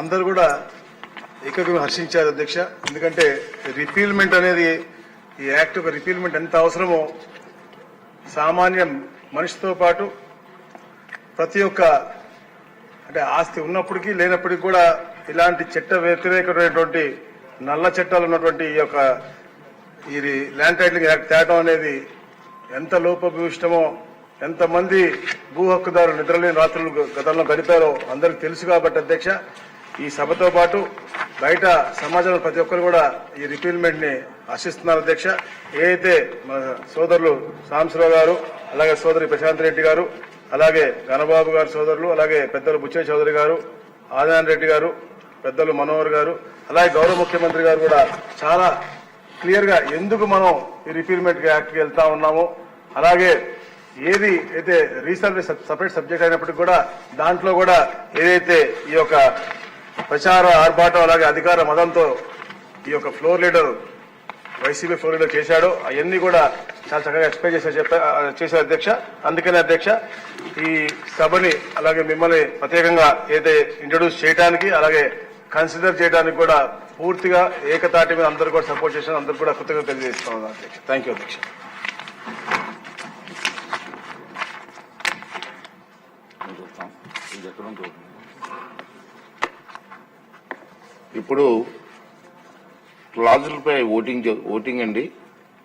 అందరూ కూడా ఏకగ్రీవం హర్షించారు అధ్యక్ష. ఎందుకంటే రిపీల్మెంట్ అనేది ఈ యాక్ట్ ఒక రిపీల్మెంట్ ఎంత అవసరమో సామాన్య మనిషితో పాటు ప్రతి ఒక్క అంటే ఆస్తి ఉన్నప్పటికీ లేనప్పటికీ కూడా ఇలాంటి చట్ట వ్యతిరేకమైనటువంటి నల్ల చట్టాలు ఉన్నటువంటి ఈ యొక్క ఇది ల్యాండ్ టైటిలింగ్ యాక్ట్ తేటం అనేది ఎంత లోపభూయిష్టమో ఎంతమంది భూ హక్కుదారులు నిద్రలేని రాత్రులు గతంలో గడిపారో అందరికి తెలుసు కాబట్టి అధ్యక్ష. ఈ సభతో పాటు బయట సమాజంలో ప్రతి ఒక్కరు కూడా ఈ రిపీల్మెంట్ని ఆశిస్తున్నారు అధ్యక్ష. ఏదైతే మన సోదరులు సాంసరావు గారు అలాగే సోదరి ప్రశాంత్ రెడ్డి గారు అలాగే గణబాబు గారు సోదరులు అలాగే పెద్దలు బుచ్చయ్య చౌదరి గారు ఆదినారాయణ రెడ్డి గారు పెద్దలు మనోహర్ గారు అలాగే గౌరవ ముఖ్యమంత్రి గారు కూడా చాలా క్లియర్గా ఎందుకు మనం ఈ రిపీల్మెంట్ యాక్ట్కి వెళ్తా ఉన్నాము అలాగే ఏది అయితే రీసర్వే సపరేట్ సబ్జెక్ట్ అయినప్పటికీ కూడా దాంట్లో కూడా ఏదైతే ఈ యొక్క ప్రచార ఆర్భాటం అలాగే అధికార మదంతో ఈ యొక్క floor leader YCP floor leader చేశాడో. అవన్నీ కూడా చాలా చక్కగా ఎక్స్ప్లెయిన్ చేశారు చెప్ప చేశారు అధ్యక్ష. అందుకనే అధ్యక్ష ఈ సభని అలాగే మిమ్మల్ని ప్రత్యేకంగా ఏదైతే ఇంట్రొడ్యూస్ చేయడానికి అలాగే కన్సిడర్ చేయడానికి కూడా పూర్తిగా ఏకతాటి మీద అందరూ కూడా సపోర్ట్ చేసిన అందరూ కూడా కృతజ్ఞత తెలియజేస్తున్నాను అధ్యక్ష. థ్యాంక్ యూ అధ్యక్ష. ఇప్పుడు క్లాజులపై ఓటింగ్ ఓటింగ్ అండి.